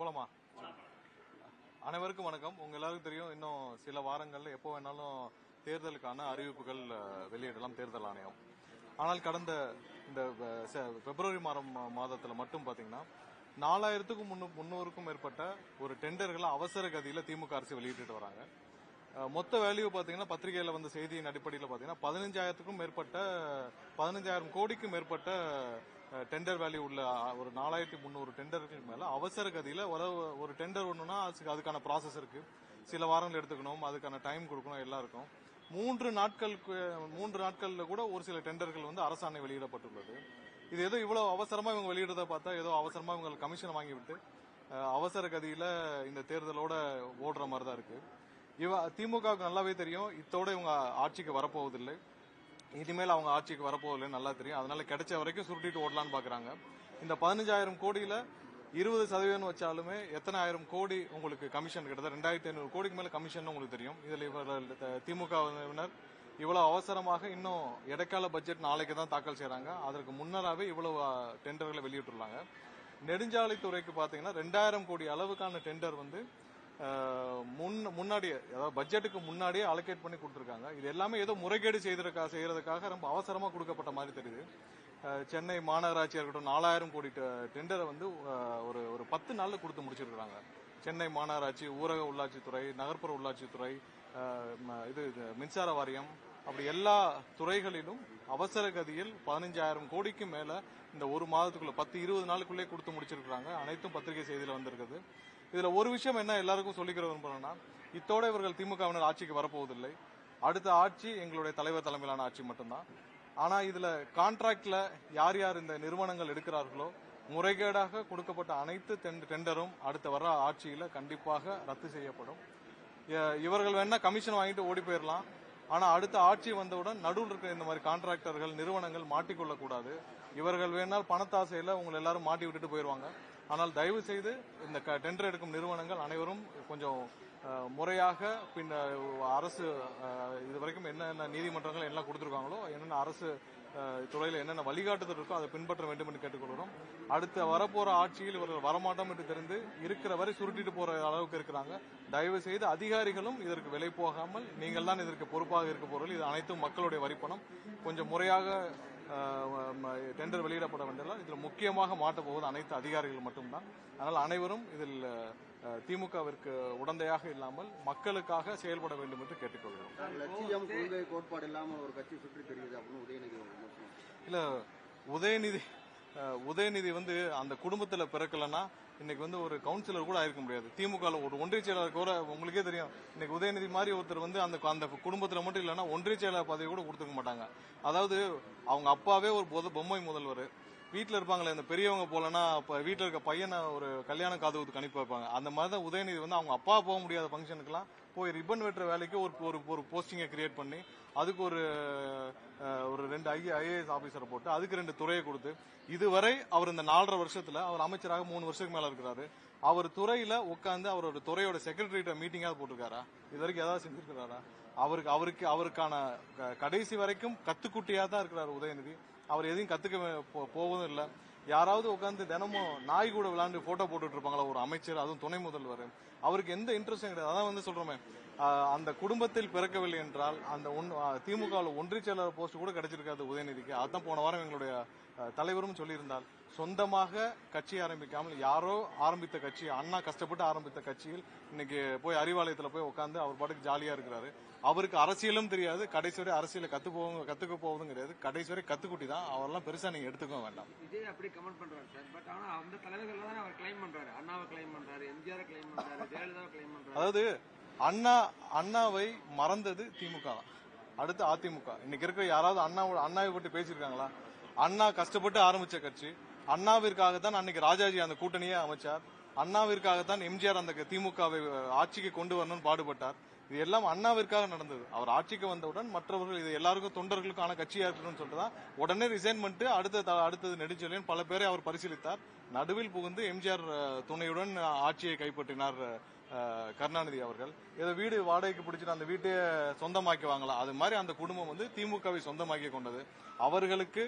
போலாமா? அனைவருக்கும் வணக்கம். உங்க எல்லாருக்கும் தெரியும் இன்னும் சில வாரங்கள்ல எப்போ வேணாலும் தேர்தலுக்கான அறிவிப்புகள் வெளியிடலாம் தேர்தல் ஆணையம். ஆனால் கடந்த இந்த பிப்ரவரி மாதம் மாதத்துல மட்டும் பாத்தீங்கன்னா நாலாயிரத்துக்கும் முன்னூறுக்கும் மேற்பட்ட ஒரு டெண்டர்களை அவசர கதியில திமுக அரசு வெளியிட்டு வராங்க. மொத்த வேல்யூ பாத்தீங்கன்னா பத்திரிகையில வந்த செய்தியின் அடிப்படையில் பாத்தீங்கன்னா பதினஞ்சாயிரத்துக்கும் மேற்பட்ட பதினஞ்சாயிரம் கோடிக்கும் மேற்பட்ட டெண்டர் வேல்யூ உள்ள ஒரு நாலாயிரத்தி முந்நூறு டெண்டருக்கு மேல அவசர கதியில ஒரு ஒரு டெண்டர் ஒண்ணுனா அதுக்கான ப்ராசஸ் இருக்கு. சில வாரங்கள் எடுத்துக்கணும் அதுக்கான டைம் கொடுக்கணும் எல்லாம் இருக்கும். மூன்று நாட்களுக்கு மூன்று நாட்கள்ல கூட ஒரு சில டெண்டர்கள் வந்து அரசாணை வெளியிடப்பட்டுள்ளது. இது ஏதோ இவ்வளவு அவசரமா இவங்க வெளியிடுறத பார்த்தா ஏதோ அவசரமா இவங்க கமிஷன் வாங்கிவிட்டு அவசர கதியில இந்த தேர்தலோட ஓடுற மாதிரி தான் இருக்கு. இவ திமுகவுக்கு நல்லாவே தெரியும். இத்தோட இவங்க ஆட்சிக்கு வரப்போவதில்லை. இனிமேல் அவங்க ஆட்சிக்கு வரப்போவதில்லைன்னு நல்லா தெரியும். அதனால கிடைச்ச வரைக்கும் சுருட்டிட்டு ஓடலான்னு பாக்குறாங்க. இந்த பதினஞ்சாயிரம் கோடியில இருபது சதவீதம் வச்சாலுமே எத்தனை ஆயிரம் கோடி உங்களுக்கு கமிஷன் கிட்டத்தட்ட? ரெண்டாயிரத்தி ஐநூறு கோடிக்கு மேல கமிஷன் உங்களுக்கு தெரியும். இதுல இவர்கள் திமுகவினர் இவ்வளவு அவசரமாக இன்னும் இடைக்கால பட்ஜெட் நாளைக்கு தான் தாக்கல் செய்யறாங்க அதற்கு முன்னராகவே இவ்வளவு டெண்டர்களை வெளியிட்டுள்ளாங்க. நெடுஞ்சாலைத்துறைக்கு பாத்தீங்கன்னா ரெண்டாயிரம் கோடி அளவுக்கான டெண்டர் வந்து முன் முன்னாடியே அதாவது பட்ஜெட்டுக்கு முன்னாடியே அலோகேட் பண்ணி கொடுத்துருக்காங்க. இது எல்லாமே ஏதோ முறைகேடு செய்திருக்கா செய்யறதுக்காக ரொம்ப அவசரமாக கொடுக்கப்பட்ட மாதிரி தெரியுது. சென்னை மாநகராட்சியாக இருக்கட்டும் நாலாயிரம் கோடி டெண்டரை வந்து ஒரு ஒரு பத்து நாளில் கொடுத்து முடிச்சிருக்கிறாங்க. சென்னை மாநகராட்சி ஊரக உள்ளாட்சித்துறை நகர்ப்புற உள்ளாட்சித்துறை இது இது மின்சார வாரியம் அப்படி எல்லா துறைகளிலும் அவசர கதியில் பதினஞ்சாயிரம் கோடிக்கு மேல இந்த ஒரு மாதத்துக்குள்ள பத்து இருபது நாளுக்குள்ளே கொடுத்து முடிச்சிருக்கிறாங்க. அனைத்தும் பத்திரிகை செய்தியில் வந்திருக்குது. இதுல ஒரு விஷயம் என்ன எல்லாருக்கும் சொல்லிக்கிற விரும்புறேன்னா இத்தோட இவர்கள் திமுகவினர் ஆட்சிக்கு வரப்போவதில்லை. அடுத்த ஆட்சி எங்களுடைய தலைவர் தலைமையிலான ஆட்சி மட்டும்தான். ஆனா இதுல கான்ட்ராக்ட்ல யார் யார் இந்த நிறுவனங்கள் எடுக்கிறார்களோ முறைகேடாக கொடுக்கப்பட்ட அனைத்து டெண்டரும் அடுத்த வர ஆட்சியில கண்டிப்பாக ரத்து செய்யப்படும். இவர்கள் வேணா கமிஷன் வாங்கிட்டு ஓடி போயிடலாம் ஆனா அடுத்த ஆட்சி வந்தவுடன் நடுவில் இருக்கிற இந்த மாதிரி கான்ட்ராக்டர்கள் நிறுவனங்கள் மாட்டிக்கொள்ளக்கூடாது. இவர்கள் வேணால் பணத்தாசையில உங்களை எல்லாரும் மாட்டி விட்டுட்டு போயிருவாங்க. ஆனால் தயவு செய்து இந்த டெண்டர் எடுக்கும் நிறுவனங்கள் அனைவரும் கொஞ்சம் முறையாக பின் அரசு இது வரைக்கும் என்னென்ன நீதிமன்றங்கள் எல்லாம் கொடுத்துருக்காங்களோ என்னென்ன அரசு துறையில் துறையில என்னென்ன வழிகாட்டுதல் இருக்கோ அதை பின்பற்ற வேண்டும் என்று கேட்டுக்கொள்கிறோம். அடுத்த வரப்போற ஆட்சியில் இவர்கள் வரமாட்டோம் என்று தெரிந்து இருக்கிற வரை சுருட்டிட்டு போற அளவுக்கு இருக்கிறாங்க. தயவு செய்து அதிகாரிகளும் இதற்கு விலை போகாமல் நீங்கள் தான் இதற்கு பொறுப்பாக இருக்க போறீர்கள். இது அனைத்தும் மக்களுடைய வரிப்பணம். கொஞ்சம் முறையாக டெண்டர் வெளியிடப்பட வேண்டியதால் இதில் முக்கியமாக மாட்டப் போவது அனைத்து அதிகாரிகள் மட்டும்தான். அதனால் அனைவரும் இதில் திமுகவிற்கு உடந்தையாக இல்லாமல் மக்களுக்காக செயல்பட வேண்டும் என்று கேட்டுக்கொள்கிறோம். சார், லட்சியம் கொள்கை கோட்பாடு இல்லாம ஒரு கட்சி சுற்றி தெரியுது அப்படின்னு உதயநிதி இல்ல உதயநிதி உதயநிதி வந்து அந்த குடும்பத்துல பிறக்கலன்னா இன்னைக்கு வந்து ஒரு கவுன்சிலர் கூட ஆயிருக்க முடியாது. திமுக ஒரு ஒன்றிய செயலாளர் கூட உங்களுக்கே தெரியும். இன்னைக்கு உதயநிதி மாதிரி ஒருத்தர் வந்து அந்த அந்த குடும்பத்துல மட்டும் இல்லைன்னா ஒன்றிய செயலாளர் பதவி கூட கொடுத்துக்க மாட்டாங்க. அதாவது அவங்க அப்பாவே ஒரு பொம்மை முதல்வர். வீட்டில் இருப்பாங்களே இந்த பெரியவங்க போலன்னா இப்போ வீட்டில் இருக்க பையனை ஒரு கல்யாணம் காதுகுத்துக்கு அனுப்பி வைப்பாங்க. அந்த மாதிரி தான் உதயநிதி வந்து அவங்க அப்பா போக முடியாத ஃபங்க்ஷனுக்குலாம் போய் ரிப்பன் வெட்டுற வேலைக்கு ஒரு ஒரு ஒரு போஸ்டிங்கை கிரியேட் பண்ணி அதுக்கு ஒரு ஒரு ரெண்டு ஐ ஐஏஎஸ் ஆபீசரை போட்டு அதுக்கு ரெண்டு துறையை கொடுத்து இதுவரை அவர் இந்த நாலரை வருஷத்துல அவர் அமைச்சராக மூணு வருஷத்துக்கு மேல இருக்கிறாரு. அவர் துறையில உட்காந்து அவரோட துறையோட செக்ரட்டரிட்ட மீட்டிங்காவது போட்டிருக்காரா? இது வரைக்கும் ஏதாவது செஞ்சிருக்கிறாரா? அவருக்கு அவருக்கு அவருக்கான க- கடைசி வரைக்கும் கத்துக்குட்டியா தான் இருக்கிறார் உதயநிதி. அவர் எதையும் கத்துக்க போ- போவதும் இல்லை. யாராவது உட்கார்ந்து தினமும் நாய் கூட விளையாண்டு போட்டோ போட்டுட்டு இருப்பாங்களா? ஒரு அமைச்சர் அதுவும் துணை முதல்வர். அவருக்கு எந்த இன்ட்ரெஸ்டும் கிடையாது. அதான் வந்து சொல்றோமே. அந்த குடும்பத்தில் பிறக்கவில்லை என்றால் அந்த திமுக ஒன்றிய செயலாளர் போஸ்ட் கூட கிடைச்சிருக்காது உதயநிதிக்கு. அதான் போன வாரம் எங்களுடைய தலைவரும் சொல்லியிருந்தால் சொந்தமாக கட்சி ஆரம்பிக்காமல் யாரோ ஆரம்பித்த கட்சி அண்ணா கஷ்டப்பட்டு ஆரம்பித்த கட்சியில் இன்னைக்கு போய் அறிவாலயத்துல போய் உட்கார்ந்து அவர் பாட்டுக்கு ஜாலியா இருக்கிறாரு. அவருக்கு அரசியலும் தெரியாது கடைசி வரை அரசியல கத்து போவங்க கத்துக்க போவதும் கிடையாது. கடைசி வரை கத்துக்குட்டி தான். அவரெல்லாம் பெருசா நீங்க எடுத்துக்க வேண்டாம். விஜய் அப்படி கமெண்ட் பண்றாரு சார். பட் ஆனா அந்த தலைவர்கள் தானே அவர் கிளைம் பண்றாரு. அண்ணாவை கிளைம் பண்றாரு எம்ஜிஆர் கிளைம் பண்றாரு ஜெயலலிதாவை கிளைம் பண்றாரு. அதாவது அண்ணா அண்ணாவை மறந்தது திமுக தான். அடுத்து அதிமுக. இன்னைக்கு இருக்கிற யாராவது அண்ணாவோட அண்ணாவை பற்றி பேசியிருக்காங்களா? அண்ணா கஷ்டப்பட்டு ஆரம்பிச்ச கட்சி. அண்ணாவிற்காக தான் அன்னைக்கு ராஜாஜி அந்த கூட்டணியே அமைச்சார். அண்ணாவிற்காகத்தான் எம்ஜிஆர் அந்த திமுகவை ஆட்சிக்கு கொண்டு வரணும்னு பாடுபட்டார். இது எல்லாம் அண்ணாவிற்காக நடந்தது. அவர் ஆட்சிக்கு வந்தவுடன் மற்றவர்கள் இது எல்லாருக்கும் தொண்டர்களுக்கான கட்சியா இருக்கணும்னு சொல்லிட்டு தான் உடனே ரிசைன் பண்ணிட்டு அடுத்த அடுத்தது நெடுஞ்செழியன் பல பேரை அவர் பரிசீலித்தார். நடுவில் புகுந்து எம்ஜிஆர் துணையுடன் ஆட்சியை கைப்பற்றினார் கருணாநிதி அவர்கள். ஏதோ வீடு வாடகைக்கு பிடிச்சிட்டு அந்த வீட்டையே சொந்தமாக்கி வாங்கலாம் அது மாதிரி அந்த குடும்பம் வந்து திமுகவை சொந்தமாக்கி கொண்டது. அவர்களுக்கு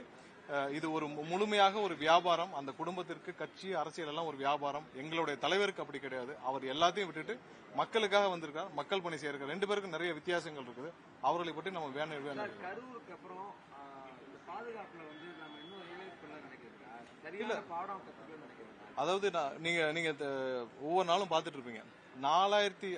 இது ஒரு முழுமையாக ஒரு வியாபாரம். அந்த குடும்பத்திற்கு கட்சி அரசியல் எல்லாம் ஒரு வியாபாரம். எங்களுடைய தலைவருக்கு அப்படி கிடையாது. அவர் எல்லாத்தையும் விட்டுட்டு மக்களுக்காக வந்திருக்கார். மக்கள் பணி செய்யிருக்கார் ரெண்டு பேருக்கும் நிறைய வித்தியாசங்கள் இருக்குது. அவர்களை பற்றி நம்ம வேணும் வேணும் கரூருக்கு அப்புறம் பாதுகாப்புல வந்து நம்ம இன்னும் அதாவது நீங்க நீங்க ஒவ்வொரு நாளும் பார்த்துட்டு இருப்பீங்க. நாலாயிரத்தி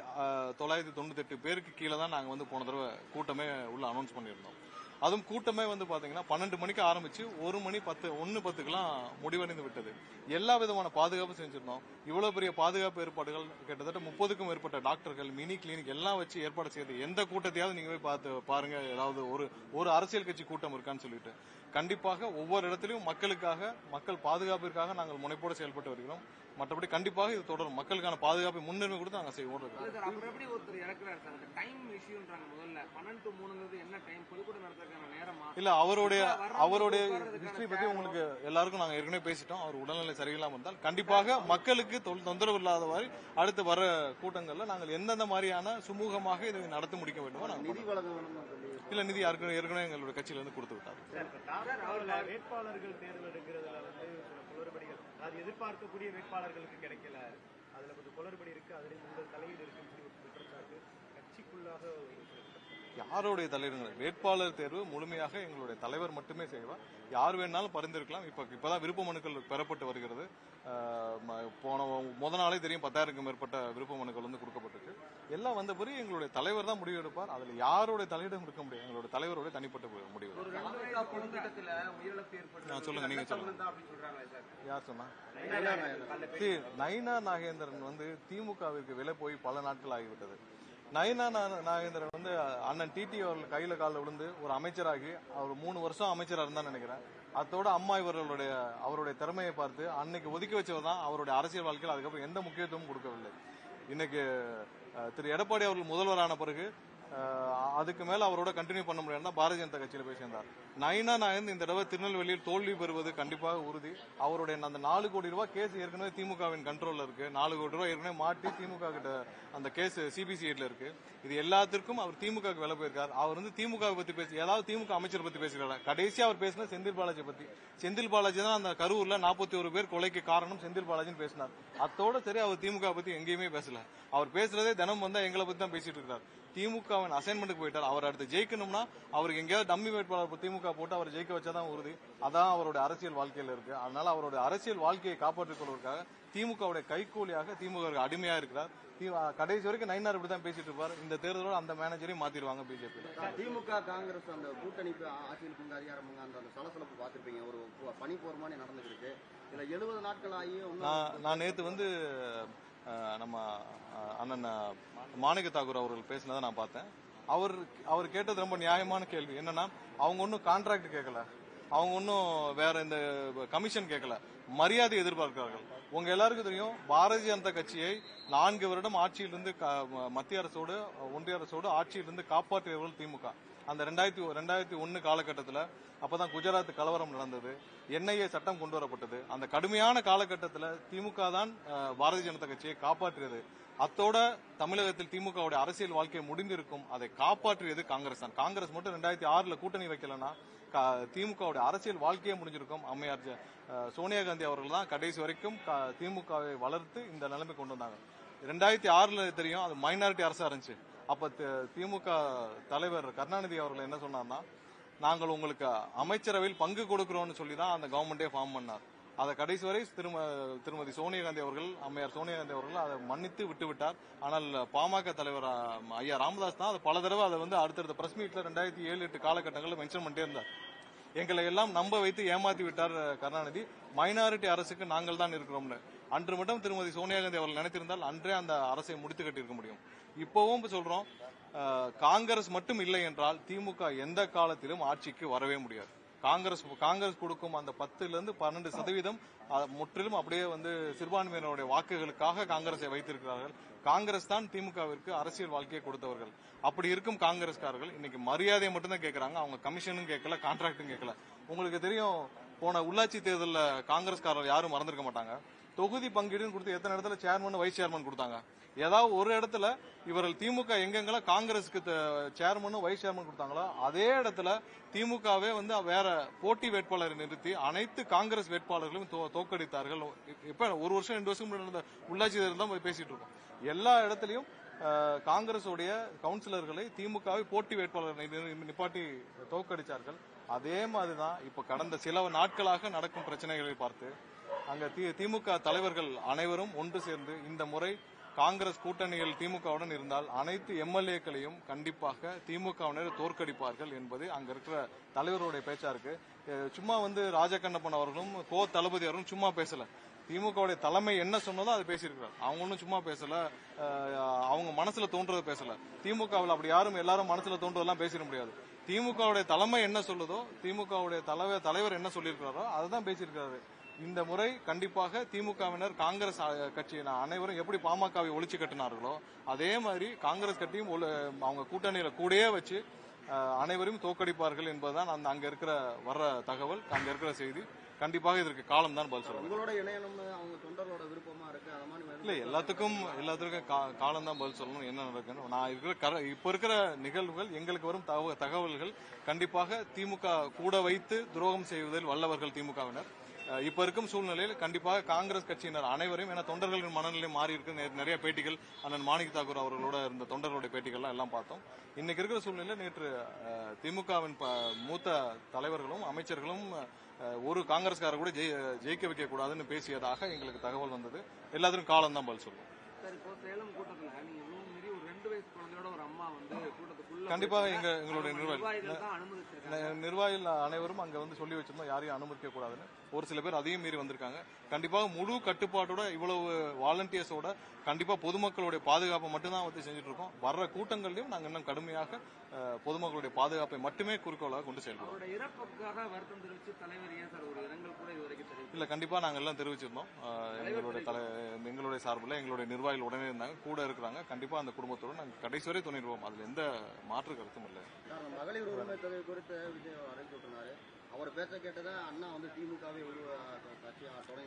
தொள்ளாயிரத்தி தொண்ணூத்தெட்டு பேருக்கு கீழே தான் நாங்க வந்து போன தடவை கூட்டமே உள்ள அனௌன்ஸ் பண்ணியிருந்தோம். அதுவும் கூட்டமே வந்து பாத்தீங்கன்னா பன்னெண்டு மணிக்கு ஆரம்பிச்சு ஒரு மணி பத்து ஒன்னு பத்துக்கெல்லாம் முடிவடைந்து விட்டது. எல்லா விதமான பாதுகாப்பும் செஞ்சிருந்தோம். இவ்வளவு பெரிய பாதுகாப்பு ஏற்பாடுகள் கிட்டத்தட்ட முப்பதுக்கும் மேற்பட்ட டாக்டர்கள் மினி கிளினிக் எல்லாம் வச்சு ஏற்பாடு செய்து எந்த கூட்டத்தையாவது நீங்க போய் பார்த்து பாருங்க ஏதாவது ஒரு ஒரு அரசியல் கட்சி கூட்டம் இருக்கான்னு சொல்லிட்டு. கண்டிப்பாக ஒவ்வொரு இடத்திலும் மக்களுக்காக மக்கள் பாதுகாப்பிற்காக நாங்கள் முனைப்போடு செயல்பட்டு வருகிறோம். மற்றபடி கண்டிப்பாக இது தொடரும். மக்களுக்கான பாதுகாப்பை முன்னுரிமை கொடுத்து நாங்கள் செய்வோம். எப்படி ஒருத்தர் இறக்குறாரு சார்? அந்த டைம் இஷ்யூன்றாங்க முதல்ல. பன்னெண்டு to மூணுங்கிறது என்ன டைம் பொதுக்கூட்டம் நடத்துறதுக்கான நேரமா இல்ல அவருடைய அவருடைய ஹிஸ்டரி பத்தி உங்களுக்கு எல்லாருக்கும் நாங்க ஏற்கனவே பேசிட்டோம். அவர் உடல்நிலை சரியில்லாம இருந்தால் கண்டிப்பாக மக்களுக்கு தொந்தரவு இல்லாத மாதிரி அடுத்து வர கூட்டங்கள்ல நாங்கள் எந்தெந்த மாதிரியான சுமூகமாக இதை நடத்தி முடிக்க வேண்டுமோ நாங்கள் இல்ல நிதி யாருக்கும் ஏற்கனவே எங்களுடைய கட்சியில இருந்து கொடுத்து விட்டார். வேட்பாளர்கள் தேர்வு எடுக்கிறதுல வந்து சில குளறுபடிகள். அது எதிர்பார்க்கக்கூடிய வேட்பாளர்களுக்கு கிடைக்கல. அதுல கொஞ்சம் குளறுபடி இருக்கு. அதுல உங்கள் தலையீடு இருக்குன்னு ஒரு குற்றச்சாட்டு கட்சிக்குள்ளாக ஒரு யாருடைய தலைவருங்க வேட்பாளர் தேர்வு முழுமையாக எங்களுடைய தலைவர் மட்டுமே செய்வார் யார் வேணாலும் பரிந்துரைக்கலாம். இப்ப இப்பதான் விருப்ப மனுக்கள் பெறப்பட்டு வருகிறது. போன முத நாளே தெரியும் பத்தாயிரக்கும் மேற்பட்ட விருப்ப மனுக்கள் வந்து கொடுக்கப்பட்டிருக்கு எல்லாம் வந்த பிறகு எங்களுடைய தலைவர் தான் முடிவு எடுப்பார். அதுல யாருடைய தலையிடம் இருக்க முடியாது. எங்களுடைய தலைவருடைய தனிப்பட்ட முடிவு. சொல்லுங்க, நீங்க சொல்லுங்க. யார் சொன்னா? நயினா நாகேந்திரன். வந்து திமுகவிற்கு விலை போய் பல நாட்கள் ஆகிவிட்டது. நயினா நாகேந்திரன் வந்து அண்ணன் டிடி அவர்கள் கையில காலில் விழுந்து ஒரு அமைச்சராகி அவர் மூணு வருஷம் அமைச்சரா இருந்தான்னு நினைக்கிறேன். அத்தோட அம்மா இவர்களுடைய அவருடைய திறமையை பார்த்து அன்னைக்கு ஒதுக்கி வச்சவர் தான் அவருடைய அரசியல் வாழ்க்கையில் அதுக்கப்புறம் எந்த முக்கியத்துவமும் கொடுக்கவில்லை. இன்னைக்கு திரு எடப்பாடி அவர்கள் முதல்வரான பிறகு அதுக்கு மேல அவரோட கண்டினியூ பண்ண முடியாது பாரதிய ஜனதா கட்சியில போய் சேர்ந்தார். நயினா நாயந்த் இந்த தடவை திருநெல்வேலியில் தோல்வி பெறுவது கண்டிப்பாக உறுதி. அவருடைய அந்த நாலு கோடி ரூபாய் கேஸ் ஏற்கனவே திமுகவின் கண்ட்ரோல்ல இருக்கு. நாலு கோடி ரூபாய் ஏற்கனவே மாட்டி திமுக கிட்ட அந்த கேஸ் சிபிசிஐடில இருக்கு. இது எல்லாத்திற்கும் அவர் திமுக க்கு வேலை போயிருக்கார். அவர் வந்து திமுக பத்தி பேசி ஏதாவது திமுக அமைச்சர் பத்தி பேசுகிறாரா? கடைசியா அவர் பேசின செந்தில் பாலாஜி பத்தி. செந்தில் பாலாஜி தான் அந்த கரூர்ல நாற்பத்தி ஒரு பேர் கொலைக்கு காரணம் செந்தில் பாலாஜின்னு பேசினார். அத்தோட சரி அவர் திமுக பத்தி எங்கேயுமே பேசல. அவர் பேசுறதே தினம் வந்தா எங்களை பத்தி தான் பேசிட்டு இருக்கார். திமுகவின் அசைன்மெண்ட்டுக்கு போயிட்டார். அவர் அடுத்து ஜெயிக்கணும்னா அவருக்கு எங்கேயாவது டம்மி வேட்பாளர் திமுக போட்டு அவர் ஜெயிக்க வச்சாதான் உறுதி. அதான் அவருடைய அரசியல் வாழ்க்கையில இருக்கு. அதனால அவருடைய அரசியல் வாழ்க்கையை காப்பாற்றிக் கொள்வதற்காக திமுகவுடைய கைக்கூலியாக திமுக அடிமையா இருக்கிறார். தி- கடைசி வரைக்கும் நயினார் இப்படி தான் பேசிட்டு இருப்பார். இந்த தேர்தலோட அந்த மேனேஜரையும் மாத்திடுவாங்க பிஜேபி திமுக காங்கிரஸ் அந்த கூட்டணிக்கு ஆ- ஆட்சியில் அதிகாரம் அந்த சலசலப்பு பார்த்திருப்பீங்க. ஒரு பனி போர் மாதிரி நடந்துருக்கு இதுல எழுபது நாட்கள் ஆகி இன்னும் நான் நேத்து வந்து நம்ம அண்ணன் மாணிக மாணிக்க தாக்கூர் அவர்கள் பேசினதை நான் பார்த்தேன். அவர் அவர் கேட்டது ரொம்ப நியாயமான கேள்வி. என்னன்னா அவங்க ஒன்றும் கான்ட்ராக்ட் கேட்கல. அவங்க ஒன்றும் வேற இந்த கமிஷன் கேட்கல. மரியாதை எதிர்பார்க்கிறார்கள். உங்க எல்லாருக்கும் தெரியும் பாரதிய ஜனதா கட்சியை நான்கு வருடம் ஆட்சியிலிருந்து மத்திய அரசோடு ஒன்றிய அரசோடு ஆட்சியிலிருந்து காப்பாற்றியவர்கள் திமுக. அந்த ரெண்டாயிரத்தி ரெண்டாயிரத்தி ஒன்னு காலகட்டத்தில் அப்பதான் குஜராத் கலவரம் நடந்தது. என்ஐஏ சட்டம் கொண்டு வரப்பட்டது. அந்த கடுமையான காலகட்டத்தில் திமுக தான் பாரதிய ஜனதா கட்சியை காப்பாற்றியது. அத்தோட தமிழகத்தில் திமுகவுடைய அரசியல் வாழ்க்கை முடிந்திருக்கும் அதை காப்பாற்றியது காங்கிரஸ் தான். காங்கிரஸ் மட்டும் ரெண்டாயிரத்தி ஆறுல கூட்டணி வைக்கலன்னா திமுகவுடைய அரசியல் வாழ்க்கையே முடிஞ்சிருக்கும். அம்மையார் சோனியா காந்தி அவர்கள் தான் கடைசி வரைக்கும் கா- திமுகவை வளர்த்து இந்த நிலைமை கொண்டு வந்தாங்க. ரெண்டாயிரத்தி ஆறுல தெரியும் அது மைனாரிட்டி அரசா இருந்துச்சு. அப்ப திமுக தலைவர் கருணாநிதி அவர்கள் என்ன சொன்னார்னா நாங்கள் உங்களுக்கு அமைச்சரவையில் பங்கு கொடுக்கிறோம்னு சொல்லி தான் அந்த கவர்மெண்டே ஃபார்ம் பண்ணார். அதை கடைசி வரை திரும திருமதி சோனியா காந்தி அவர்கள் அம்மையார் சோனியா காந்தி அவர்கள் அதை மன்னித்து விட்டுவிட்டார். ஆனால் பாமக தலைவர் ஐயா ராமதாஸ் தான் அதை பல தடவை அதை வந்து அடுத்தடுத்த பிரஸ் மீட்ல ரெண்டாயிரத்தி ஏழு எட்டு காலகட்டங்களில் மென்ஷன் பண்ணிட்டே இருந்தார். எங்களை எல்லாம் நம்ப வைத்து ஏமாத்தி விட்டார் கருணாநிதி. மைனாரிட்டி அரசுக்கு நாங்கள் தான் இருக்கிறோம்னு. அன்று மட்டும் திருமதி சோனியா காந்தி அவர்கள் நினைத்திருந்தால் அன்றே அந்த அரசை முடித்து கட்டியிருக்க முடியும். இப்பவும் சொல்றோம் காங்கிரஸ் மட்டும் இல்லை என்றால் திமுக எந்த காலத்திலும் ஆட்சிக்கு வரவே முடியாது. காங்கிரஸ் காங்கிரஸ் கொடுக்கும் அந்த பத்துல இருந்து பன்னெண்டு சதவீதம் முற்றிலும் அப்படியே வந்து சிறுபான்மையினருடைய வாக்குகளுக்காக காங்கிரஸை வைத்திருக்கிறார்கள். காங்கிரஸ் தான் திமுகவிற்கு அரசியல் வாழ்க்கையை கொடுத்தவர்கள். அப்படி இருக்கும் காங்கிரஸ்காரர்கள் இன்னைக்கு மரியாதையை மட்டும்தான் கேட்கறாங்க அவங்க கமிஷனும் கேட்கல கான்ட்ராக்டும் கேட்கல உங்களுக்கு தெரியும் போன உள்ளாட்சி தேர்தலில் காங்கிரஸ்காரர் யாரும் மறந்திருக்க மாட்டாங்க. தொகுதி பங்கீடுன்னு கொடுத்து எத்தனை இடத்துல சேர்மன் வைஸ் சேர்மன் கொடுத்தாங்க? ஏதாவது ஒரு இடத்துல இவர்கள் திமுக எங்கெங்கெல்லாம் காங்கிரஸுக்கு சேர்மனும் வைஸ் சேர்மன் கொடுத்தாங்களோ அதே இடத்துல திமுகவே வந்து வேற போட்டி வேட்பாளரை நிறுத்தி அனைத்து காங்கிரஸ் வேட்பாளர்களும் தோ- தோற்கடித்தார்கள். இப்ப ஒரு வருஷம் ரெண்டு வருஷம் முன்னாடி நடந்த உள்ளாட்சி தேர்தல் தான் பேசிட்டு இருக்கோம். எல்லா இடத்துலயும் அஹ், காங்கிரஸுடைய கவுன்சிலர்களை திமுகவை போட்டி வேட்பாளர் நிப்பாட்டி தோற்கடிச்சார்கள். அதே மாதிரிதான் இப்ப கடந்த சில நாட்களாக நடக்கும் பிரச்சனைகளை பார்த்து அங்க தி- திமுக தலைவர்கள் அனைவரும் ஒன்று சேர்ந்து இந்த முறை காங்கிரஸ் கூட்டணிகள் திமுகவுடன் இருந்தால் அனைத்து எம்எல்ஏக்களையும் கண்டிப்பாக திமுகவினர் தோற்கடிப்பார்கள் என்பது அங்க இருக்கிற தலைவருடைய பேச்சா இருக்கு. சும்மா வந்து ராஜகண்ணப்பன் அவர்களும் கோ தளபதி அவர்களும் சும்மா பேசல. திமுகவுடைய தலைமை என்ன சொன்னதோ அதை பேசியிருக்கிறார். அவங்க ஒன்றும் சும்மா பேசல. அவங்க மனசுல தோன்றதை பேசல. திமுகவில் அப்படி யாரும் எல்லாரும் மனசுல தோன்றதெல்லாம் பேசிட முடியாது. திமுகவுடைய தலைமை என்ன சொல்லுதோ திமுகவுடைய தலைவர் தலைவர் என்ன சொல்லியிருக்கிறாரோ அதுதான் பேசியிருக்கிறாரு. இந்த முறை கண்டிப்பாக திமுகவினர் காங்கிரஸ் கட்சியினர் அனைவரும் எப்படி பாமகவை ஒழிச்சு கட்டினார்களோ அதே மாதிரி காங்கிரஸ் கட்சியும் ஒழு- அவங்க கூட்டணியில கூடயே வச்சு அனைவரையும் தோற்கடிப்பார்கள் என்பதுதான் அந்த அங்க இருக்கிற வர்ற தகவல் அங்க இருக்கிற செய்தி. கண்டிப்பாக இதற்கு காலம் தான் பதில் சொல்லுங்க உங்களோட இணையணும்னு அவங்க தொண்டர்களோட விருப்பமா இருக்கு அது மாதிரி இல்ல எல்லாத்துக்கும் எல்லாத்துக்கும் காலம் தான் பதில் சொல்லணும் என்ன நடக்குன்னு நான் இருக்கிற இப்ப இருக்கிற நிகழ்வுகள் எங்களுக்கு வரும் தகவ- தகவல்கள் கண்டிப்பாக திமுக கூட வைத்து துரோகம் செய்வதில் வல்லவர்கள் திமுகவினர். இப்ப இருக்கும் சூழ்நிலையில் கண்டிப்பாக காங்கிரஸ் கட்சியினர் அனைவரையும் ஏன்னா தொண்டர்களின் மனநிலை மாறி இருக்கு. நிறைய பேட்டிகள் அண்ணன் மாணிக் தாக்கூர் அவர்களோட இருந்த தொண்டர்களுடைய பேட்டிகள்லாம் எல்லாம் பார்த்தோம். இன்னைக்கு இருக்கிற சூழ்நிலையில் நேற்று திமுகவின் ப- மூத்த தலைவர்களும் அமைச்சர்களும் ஒரு காங்கிரஸ்காரர் கூட ஜெயிக்க வைக்க கூடாதுன்னு பேசியதாக எங்களுக்கு தகவல் வந்தது. எல்லாத்திலும் காலம் தான் பதில் சொல்லுவோம் ரெண்டு வயசு குழந்தையோட ஒரு அம்மா வந்து கூட்டத்துக்குள்ள கண்டிப்பாக எங்க எங்களுடைய நிர்வாகிகள் நிர்வாகிகள் அனைவரும் அங்க வந்து சொல்லி வச்சிருந்தோம். யாரையும் அனுமதிக்க கூடாதுன்னு. ஒரு சில பேர் அதையும் மீறி வந்திருக்காங்க. கண்டிப்பாக முழு கட்டுப்பாட்டோட இவ்வளவு வாலண்டியர்ஸோட கண்டிப்பா பொதுமக்களுடைய பாதுகாப்பை மட்டும்தான் வந்து செஞ்சுட்டு இருக்கோம். வர்ற கூட்டங்கள்லயும் நாங்க இன்னும் கடுமையாக பொதுமக்களுடைய பாதுகாப்பை மட்டுமே குறிக்கோளாக கொண்டு தெரிவிக்கல? இல்ல கண்டிப்பா நாங்க எல்லாம் தெரிவிச்சிருந்தோம். எங்களுடைய தலை எங்களுடைய சார்பில் எங்களுடைய நிர்வாகிகள் உடனே இருந்தாங்க. கூட இருக்கிறாங்க. கண்டிப்பா அந்த குடும்பத்தோட நாங்க கடைசி வரை துணை அதுல எந்த மாற்று கருத்தும் இல்லை. மகளிர் உரிமை தொகை குறித்து விஜய் அவர் பேச்ச கேட்டதா அண்ணா வந்து திமுகவே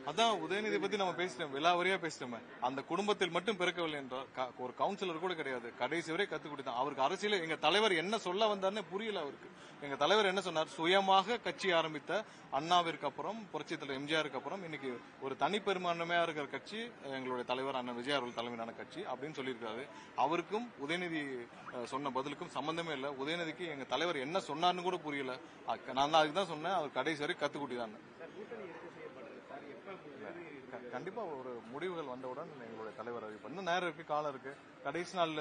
அதான் உதயநிதி பத்தி நம்ம பேசிட்டோம். விலாவரியா பேசிட்டோமே. அந்த குடும்பத்தில் மட்டும் பிறக்கவில்லை என்றால் க- ஒரு கவுன்சிலர் கூட கிடையாது. கடைசி வரை கத்து கொடுத்தான். அவருக்கு அரசியல எங்க தலைவர் என்ன சொல்ல வந்தார்னே புரியல அவருக்கு. எங்க தலைவர் என்ன சொன்னார்? சுயமாக கட்சி ஆரம்பித்த அண்ணாவிற்கு அப்புறம் புரட்சி தலைவர் எம்ஜிஆருக்கு அப்புறம் இன்னைக்கு ஒரு தனிப்பெரும்பான்மையா இருக்கிற கட்சி எங்களுடைய தலைவர் அண்ணன் விஜய் அவர்கள் தலைமையிலான கட்சி அப்படின்னு சொல்லியிருக்காரு. அவருக்கும் உதயநிதி சொன்ன பதிலுக்கும் சம்பந்தமே இல்லை. உதயநிதிக்கு எங்க தலைவர் என்ன சொன்னார்னு கூட புரியல. நான் தான் அதுக்கு தான் சொன்னேன் அவர் கடைசி வரை கத்துக்குட்டிதான். சார் கூட்டணி இறுதி செய்யப்படுறது சார் எப்ப க- கண்டிப்பா ஒரு முடிவுகள் வந்தவுடன் எங்களுடைய தலைவர் அறிவிப்பார் இன்னும் நேரம் இருக்கு காலம் இருக்கு. கடைசி நாள்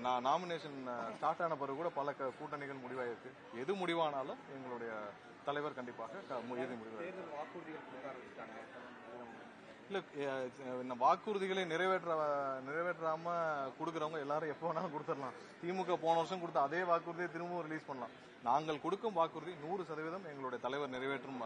நான் நாமினேஷன் ஸ்டார்ட் ஆன பிறகு கூட பல கூட்டணிகள் முடிவாயிருக்கு. எது முடிவானாலும் எங்களுடைய தலைவர் கண்டிப்பாக இறுதி இல்ல வாக்குறுதிகளை நிறைவேற்ற நிறைவேற்றாம கொடுக்கறவங்க எல்லாரும் எப்போ வேணாலும் கொடுத்துடலாம். திமுக போன வருஷம் கொடுத்த அதே வாக்குறுதியை திரும்பவும் ரிலீஸ் பண்ணலாம். நாங்கள் கொடுக்கும் வாக்குறுதி நூறு சதவீதம் எங்களுடைய தலைவர் நிறைவேற்றும்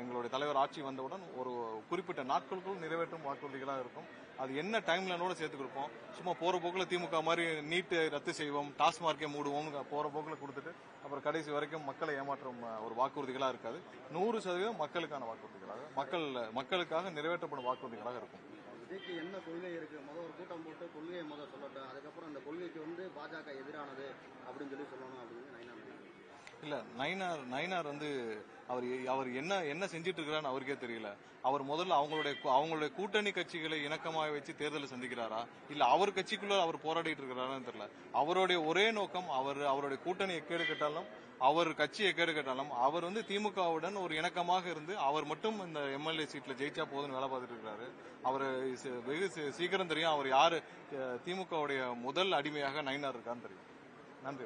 எங்களுடைய தலைவர் ஆட்சி வந்தவுடன் ஒரு குறிப்பிட்ட நாட்களுக்குள் நிறைவேற்றும் வாக்குறுதிகளாக இருக்கும். அது என்ன டைம் லைனோட சேர்த்து கொடுப்போம்? சும்மா போற போக்குல திமுக மாதிரி நீட்டு ரத்து செய்வோம் டாஸ்மார்க்கை மூடுவோம் போற போக்குல கொடுத்துட்டு அப்புறம் கடைசி வரைக்கும் மக்களை ஏமாற்றும் ஒரு வாக்குறுதிகளாக இருக்காது. நூறு சதவீதம் மக்களுக்கான வாக்குறுதிகளாக மக்கள் மக்களுக்காக நிறைவேற்றப்படும் வாக்குறுதிகளாக இருக்கும். விஜய்க்கு என்ன கொள்கை இருக்கு? முத ஒரு கூட்டம் போட்டு கொள்கையை முத சொல்லட்டும் அதுக்கப்புறம் அந்த கொள்கைக்கு வந்து பாஜக எதிரானது அப்படின்னு சொல்லி சொல்லணும் அப்படின்னு நைனா இல்ல நயினார் நயினார் வந்து அவர் அவர் என்ன என்ன செஞ்சிட்டு இருக்கிறான்னு அவருக்கே தெரியல. அவர் முதல்ல அவங்களுடைய அவங்களுடைய கூட்டணி கட்சிகளை இணக்கமாக வச்சு தேர்தலை சந்திக்கிறாரா? இல்ல அவர் கட்சிக்குள்ள அவர் போராடிட்டு இருக்கிறாரான்னு தெரியல. அவருடைய ஒரே நோக்கம் அவர் அவருடைய கூட்டணி எக்கேடு கேட்டாலும் அவர் கட்சி எக்கேடு கேட்டாலும் அவர் வந்து திமுகவுடன் ஒரு இணக்கமாக இருந்து அவர் மட்டும் இந்த எம்எல்ஏ சீட்ல ஜெயிச்சா போதுன்னு வேலை பார்த்துட்டு இருக்கிறாரு அவர் வெகு சீ- சீக்கிரம் தெரியும் அவர் யாரு திமுகவுடைய முதல் அடிமையாக நயினார் இருக்கான்னு தெரியும். நன்றி